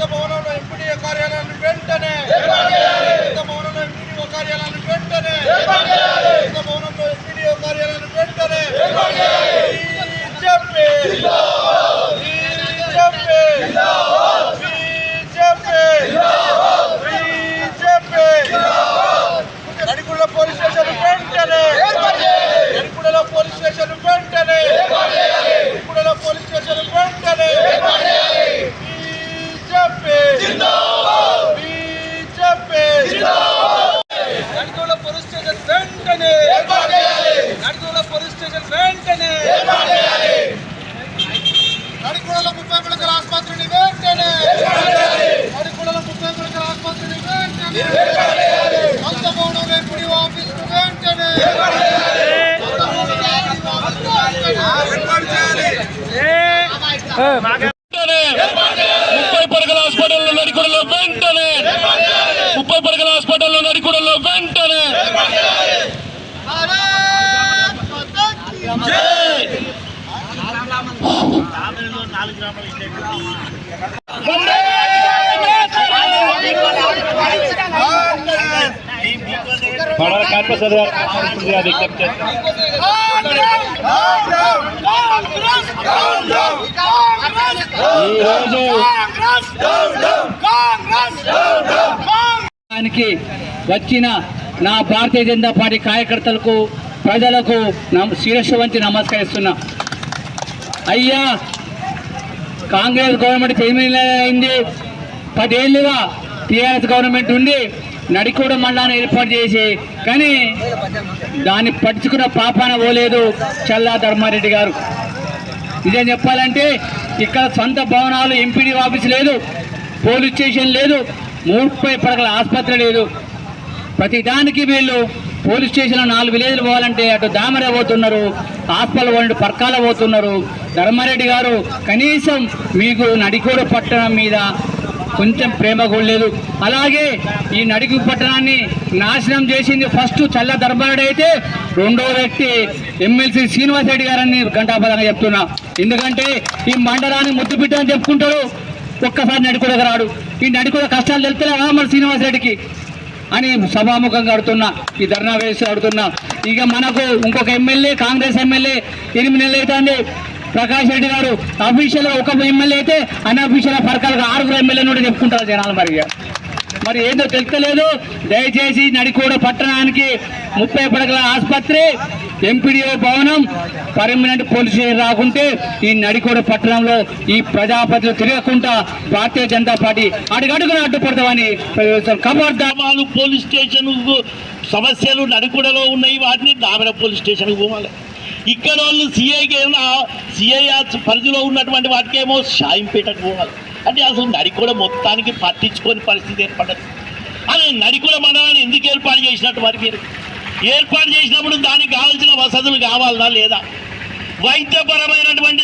కొత్త భవనంలో ఎంపీడీఓ కార్యాలయాన్ని వెంటనే కొత్త భవనంలో ఎంపీడీఓ కార్యాలయాన్ని వెంటనే కొత్త భవనంలో ఎంపీడీఓ కార్యాలయాన్ని వెంటనే BJP BJP BJP BJP Nadigulla police station వెంటనే నడిగుడలో పోలీస్ స్టేషన్ వెంటనే నడిగుడలో పోలీస్ స్టేషన్ వెంటనే BJP BJP Nadigulla police station వెంటనే నడిగుళ్ళ పోలీస్ స్టేషన్ వెంటనే నడిగుడలో ముప్పై పిల్లకల ఆసుపత్రిని వెంటనే నడిగుడలో ముప్పై పిల్లకల ఆసుపత్రిని వెంటనే కొత్త భవనంలో ఎప్పుడు ఆఫీస్ వెంటనే కొత్త భవనంలో ఆఫీస్ వెంటనే ముప్పై పడగల హాస్పిటల్లో నడికూడలో వెంటనే ముప్పై పడగల హాస్పిటల్లో నడికూడలో వెంటనే జై! వందే మాతరం! కార్పొరేటర్ గారు, కార్పొరేటర్ గారు విజ్ఞప్తి చేస్తున్నారు. ఈరోజు దానికి వచ్చిన నా భారతీయ జనతా పార్టీ కార్యకర్తలకు ప్రజలకు శిరస్సు వంచి నమస్కరిస్తున్నా. అయ్యా కాంగ్రెస్ గవర్నమెంట్ ఎనిమిది అయింది పదేళ్ళుగా టీఆర్ఎస్ గవర్నమెంట్ ఉండి నడికూడ మండలాన్ని ఏర్పాటు చేసి కానీ దాన్ని పట్టించుకున్న పాపాన పోలేదు చల్లా ధర్మారెడ్డి గారు. నిజం చెప్పాలంటే ఇక్కడ సొంత భవనాలు ఎంపీడీ ఆఫీస్ లేదు పోలీస్ స్టేషన్ లేదు ముప్పై పడకల ఆసుపత్రి లేదు. ప్రతి దానికి వీళ్ళు పోలీస్ స్టేషన్లో నాలుగు విలేజ్లు పోవాలంటే అటు దామర పోతున్నారు హాస్పిటల్ వాళ్ళు పర్కాల పోతున్నారు. ధర్మారెడ్డి గారు కనీసం మీకు నడికోడు పట్టణం మీద కొంచెం ప్రేమ కూడా లేదు. అలాగే ఈ నడికి పట్టణాన్ని నాశనం చేసింది ఫస్ట్ చల్ల దర్బారుడు అయితే రెండో వ్యక్తి ఎమ్మెల్సీ శ్రీనివాస్ రెడ్డి గారని ఘంటాపదంగా చెప్తున్నా. ఎందుకంటే ఈ మండలాన్ని ముద్దు అని చెప్పుకుంటారు ఒక్కసారి నడికూడకు రాడు. ఈ నడికూడ కష్టాలు తెలుపుతలేవా మన శ్రీనివాస్ రెడ్డికి అని సభాముఖంగా అడుతున్నా ఈ ధర్నా వేసి అడుతున్నా ఇక మనకు ఇంకొక ఎమ్మెల్యే కాంగ్రెస్ ఎమ్మెల్యే ఎనిమిది నెలలు అవుతుంది. ప్రకాష్ రెడ్డి గారు అఫీషియల్ ఒక ఎమ్మెల్యే అయితే అన్అఫీషియల్ పరకాలుగా ఆరుగురు ఎమ్మెల్యే నుండి చెప్పుకుంటారు జనాలు మరి మరి ఏందో తెలుస్తలేదు. దయచేసి నడికూడ పట్టణానికి ముప్పై పడకల ఆసుపత్రి ఎంపీడీఓ భవనం పర్మనెంట్ పోలీస్ స్టేషన్ రాకుంటే ఈ నడికూడ పట్టణంలో ఈ ప్రజాపతిలో తిరగకుండా భారతీయ జనతా పార్టీ అడుగడుగున అడ్డుపడతామని ఖబర్దార్ పోలీస్ స్టేషన్ సమస్యలు నడికూడలో ఉన్నాయి వాటిని దామెర పోలీస్ స్టేషన్కి పోవాలి. ఇక్కడ వాళ్ళు సిఐకి సిఐ పరిధిలో ఉన్నటువంటి వాటికేమో షాయింపేటకు పోవాలి. అంటే అసలు నడికూడ మొత్తానికి పట్టించుకొని పరిస్థితి ఏర్పడదు అని నడికూడ మండలాన్ని ఎందుకు ఏర్పాటు చేసినట్టు మరి మీరు? ఏర్పాటు చేసినప్పుడు దానికి కావాల్సిన వసతులు కావాలా లేదా? వైద్యపరమైనటువంటి